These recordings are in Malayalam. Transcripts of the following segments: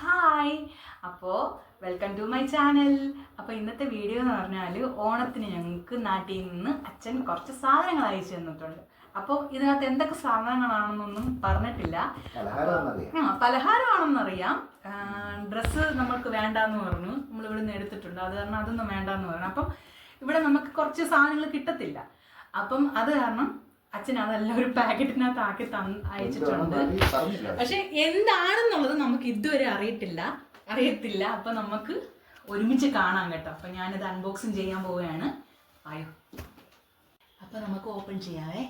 ഹായ്. അപ്പോൾ വെൽക്കം ടു മൈ ചാനൽ അപ്പോൾ ഇന്നത്തെ വീഡിയോ എന്ന് പറഞ്ഞാൽ ഓണത്തിന് ഞങ്ങൾക്ക് നാട്ടിൽ നിന്ന് അച്ഛൻ കുറച്ച് സാധനങ്ങൾ അയച്ചു തന്നിട്ടുണ്ട്. അപ്പോൾ ഇതിനകത്ത് എന്തൊക്കെ സാധനങ്ങളാണെന്നൊന്നും പറഞ്ഞിട്ടില്ല. പലഹാരമാണെന്നറിയാം. ഡ്രസ്സ് നമുക്ക് വേണ്ടാന്ന് പറഞ്ഞു. നമ്മൾ ഇവിടെ നിന്ന് എടുത്തിട്ടുണ്ട്. അത് കാരണം അതൊന്നും വേണ്ടാന്ന് പറഞ്ഞു. അപ്പം ഇവിടെ നമുക്ക് കുറച്ച് സാധനങ്ങൾ കിട്ടത്തില്ല. അപ്പം അത് കാരണം അച്ഛൻ അതെല്ലാം ഒരു പാക്കറ്റിനകത്ത് ആക്കി തന്ന അയച്ചിട്ടുണ്ട്. പക്ഷെ എന്താണെന്നുള്ളത് നമുക്ക് ഇതുവരെ അറിയത്തില്ല. അറിയത്തില്ല. അപ്പൊ നമുക്ക് ഒരുമിച്ച് കാണാം കേട്ടോ. അപ്പൊ ഞാനിത് അൺബോക്സിങ് ചെയ്യാൻ പോവുകയാണ്. ആയോ? അപ്പൊ നമുക്ക് ഓപ്പൺ ചെയ്യാവേ.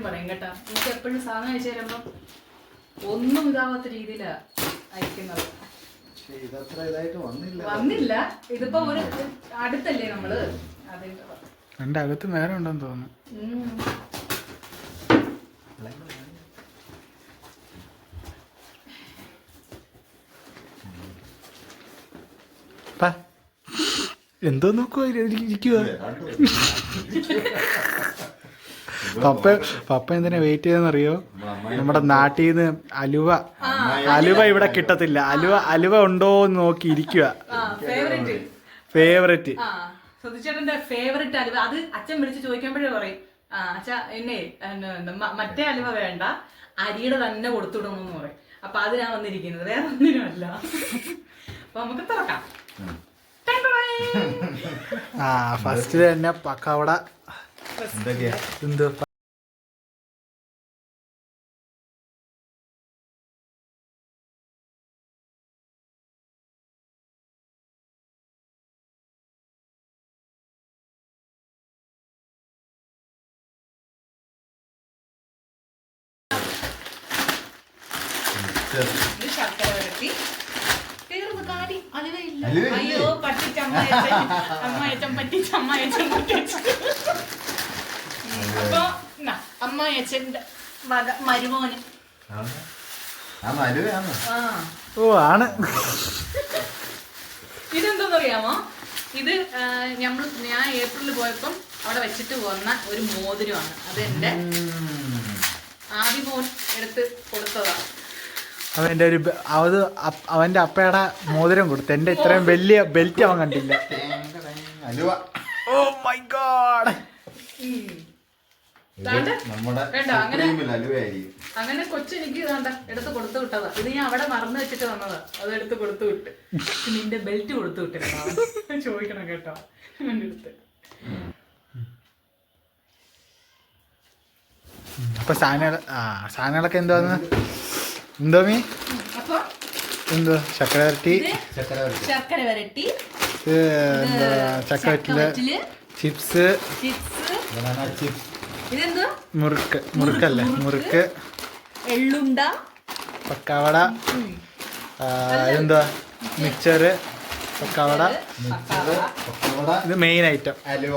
എപ്പോഴും പറയും കേട്ടോ. നമുക്ക് എപ്പോഴും സാധനം അയച്ചു തരുമ്പോ ഒന്നും ഇതാവാത്ത രീതിയിലാ അയക്കുന്നത്. വന്നില്ല. വന്നില്ല. ഇതിപ്പോ ഒരു അടുത്തല്ലേ നമ്മൾ? അതിന്റെ എന്റെ അകത്ത് നേരം ഉണ്ടെന്ന് തോന്നുന്നു. പാ. എന്തോ നോക്കുവാ ഇരിക്കുക പപ്പ പപ്പ എന്തിനാ വെയിറ്റ് ചെയ്തെന്നറിയോ നമ്മുടെ നാട്ടിൽ നിന്ന് അലുവ അലുവ ഇവിടെ കിട്ടത്തില്ല. അലുവ അലുവ ഉണ്ടോ എന്ന് നോക്കി ഇരിക്കുക ഫേവറേറ്റ് സുധിച്ചേട്ടന്റെ ഫേവറേറ്റ് അലുവ. അത് അച്ഛൻ വിളിച്ച് ചോദിക്കുമ്പോഴേ പറയും. ആ അച്ഛ എന്നെ മറ്റേ അലുവ വേണ്ട. അരിയുടെ തന്നെ കൊടുത്തുവിടണമെന്ന് പറയും. അപ്പൊ അതിനാ വന്നിരിക്കുന്നത്. വേറെ ഒന്നിനുമല്ല. അപ്പൊ നമുക്ക് തുറക്കാം. ആ ഫസ്റ്റ് തന്നെ പക്കവട. എന്തൊക്കെയാ എന്തോ? അയ്യോ പറ്റിച്ചമ്മയച്ചൻ അമ്മയച്ചൻ പറ്റിച്ചമ്മയച്ചൻ പറ്റിച്ചു അപ്പൊ മരുമോന്. ആ ഓ ആണ്. ഇത് നമ്മൾ ഞാൻ ഏപ്രിലിൽ പോയപ്പം അവിടെ വെച്ചിട്ട് വന്ന ഒരു മോതിരമാണ്. അത് എന്റെ ആദ്യ മോൻ എടുത്ത് കൊടുത്തതാണ്. അവന്റെ ഒരു അത് അവന്റെ അപ്പയുടെ മോതിരം കൊടുത്തു. എന്റെ ഇത്രയും വലിയ ബെൽറ്റ് അവൻ കണ്ടില്ല. അലുവ. ഓ മൈ ഗോഡ് ഇത് ദാണ്ടെ. നമ്മുടെ വേണ്ട, അങ്ങനെ- കൊച്ചു എനിക്ക് അങ്ങനെ കൊച്ചെനിക്ക് വേണ്ട എടുത്ത് കൊടുത്തു വിട്ടതാ. ഇത് ഞാൻ അവിടെ മറന്നു വെച്ചിട്ട് വന്നതാ. അത് എടുത്ത് കൊടുത്തു വിട്ട്. നിന്റെ ബെൽറ്റ് കൊടുത്തു വിട്ടിരുന്നു ചോദിക്കണം കേട്ടോ. അടുത്ത്. അപ്പൊ സാധനങ്ങൾ ആ സാധനങ്ങളൊക്കെ എന്തുവാന്ന് എന്തോ മീ? അപ്പൊ? എന്തോ? ചക്കര വരട്ടി. ഇത് ചക്കര വരട്ടി. ശർക്കര വരട്ടി. എന്താ? ചക്ക ചിപ്സ് ചിപ്സ് ചിപ്സ് ഇതെന്തോ? മുറുക്ക് മുറുക്കല്ലേ? മുറുക്ക് എള്ളുണ്ട. പക്കാവട. ആ, മിക്സർ മിക്സറ് പക്കാവട. പക്കവട. ഇത് main item halwa.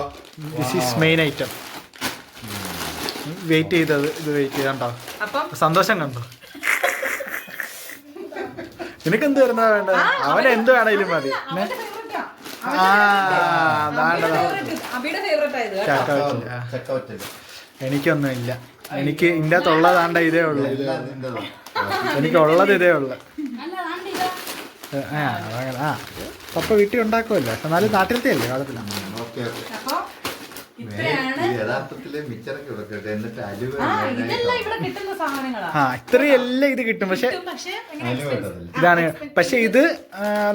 This is main item weight ചെയ്തത് ഇത് വെയിറ്റ് ചെയ്തോ അപ്പം? സന്തോഷം കണ്ടോ? നിനക്ക് എന്ത് വരുന്നതാ വേണ്ടത്? അവൻ എന്ത് വേണേലും മതി. ആ. കേട്ടോ. ചക്ക വറ്റിൽ ഇല്ല എനിക്കൊന്നുമില്ല. എനിക്ക് ഇന്റെ തൊള്ളതാണ്ട ഇതേ ഉള്ളു. എനിക്ക് ഉള്ളത് ഇതേ ഉള്ളു. ആ പപ്പ വീട്ടിൽ ഉണ്ടാക്കുമല്ലോ. എന്നാലും നാട്ടിലത്തെ അല്ലേ കുഴപ്പമില്ല ആ ഇടാനായിട്ട് ഇതെല്ലാം ഇവിടെ കിട്ടുന്ന സാധനങ്ങളാ. ആ ഇത്രയെല്ലാം ഇത് കിട്ടും. പക്ഷെ ഇതാണ്. പക്ഷെ ഇത്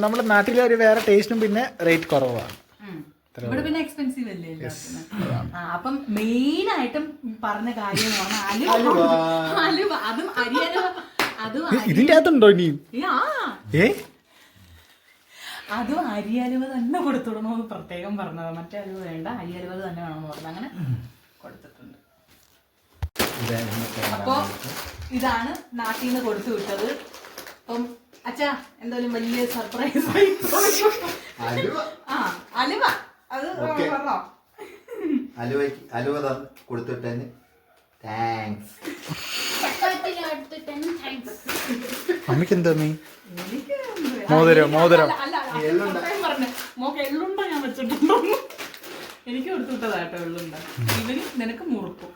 നമ്മുടെ നാട്ടിലെ ഒരു വേറെ ടേസ്റ്റും പിന്നെ റേറ്റ് കുറവാണ്. ഇവിടെ പിന്നെ എക്സ്പെൻസീവ് അല്ലേ അപ്പം മെയിൻ ആയിട്ടും പറഞ്ഞ കാര്യം അലുവ. അലുവ. അതും അരിയലുവ. അതും ഇതിന്റെ അകത്തുണ്ടോ ഇനി? ഏ അതും അരിയലുവ തന്നെ കൊടുത്തുവിടണമെന്ന് പ്രത്യേകം പറഞ്ഞത്. മറ്റേ അലുവ വേണ്ട അരിയലുവ തന്നെ വേണമെന്ന് പറഞ്ഞു. അങ്ങനെ കൊടുത്തിട്ടുണ്ട്. അപ്പോ ഇതാണ് നാട്ടിൽ നിന്ന് കൊടുത്തു വിട്ടത്. അപ്പം അച്ഛാ എന്തായാലും വലിയ സർപ്രൈസ് ആയി. ആ അലുവ. ഓക്കേ. അലുവ കൊടുത്തിട്ടതിന് താങ്ക്സ് അമ്മയ്ക്ക് എന്താ മീ മോതിരം, മോതിരം. എള്ളുണ്ട. ഞാൻ വെച്ചിട്ടുണ്ടോ? എനിക്ക് എള്ളുണ്ട. ഇവന് നിനക്ക് മുറുക്കും.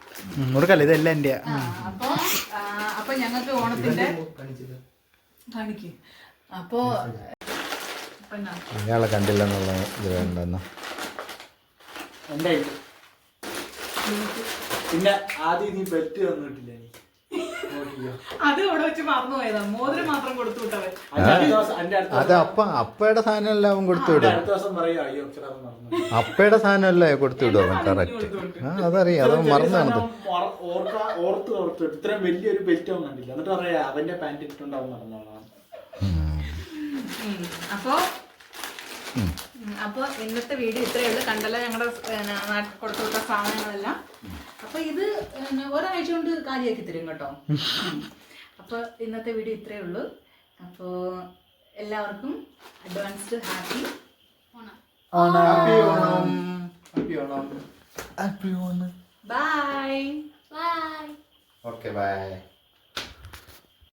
മുറുക്കല്ല ഇതെല്ലാം എന്റെ ആ, അപ്പൊ ഞങ്ങൾക്ക് ഓണത്തിന്റെ കാണിക്ക്. അപ്പോ? ഇയാളെ കണ്ടില്ലെന്നുള്ള ഇത് വേണ്ടെന്ന്? എന്റെ പിന്നെ ആദ്യം നീ ബെറ്റ് തന്നിട്ടില്ല. അത് അവിടെ വെച്ച് മറന്നു പോയതാ. മോതിരം മാത്രം കൊടുത്തു വിട്ടവൻ. ദിവസം അതിന്റെ അടുത്ത അത് അപ്പ അപ്പയുടെ സാധനം എല്ലാം അവൻ കൊടുത്തു വിടും. ദിവസം പറയാ അയ്യോ അത് മറന്നു അപ്പയുടെ സാധനം എല്ലാം കൊടുത്തു വിടും അവൻ കറക്റ്റ് ആ അതറിയാം അതവൻ മറന്നാണ് ഓർത്ത് ഓർത്ത് ഇത്രയും വലിയൊരു ബെൽറ്റ് അവൻ കണ്ടില്ല. എന്നിട്ട് പറയാ അവന്റെ പാന്റ് ഇട്ടുണ്ടാവും മറന്നോളാം. അപ്പോ ഉം, അപ്പൊ ഇന്നത്തെ വീഡിയോ ഇത്രയേ ഉള്ളൂ. കണ്ടല്ലോ ഞങ്ങളുടെ നാട്ടിൽ കൊടുത്തു വിട്ട സാധനങ്ങളെല്ലാം. അപ്പൊ ഇത് ഒരാഴ്ച കൊണ്ട് കാര്യമാക്കി തരും കേട്ടോ. അപ്പോൾ അപ്പൊ ഇന്നത്തെ വീഡിയോ ഇത്രയേ ഉള്ളൂ. അപ്പോ എല്ലാവർക്കും advanced happy happy Onam. Happy Onam. Bye okay bye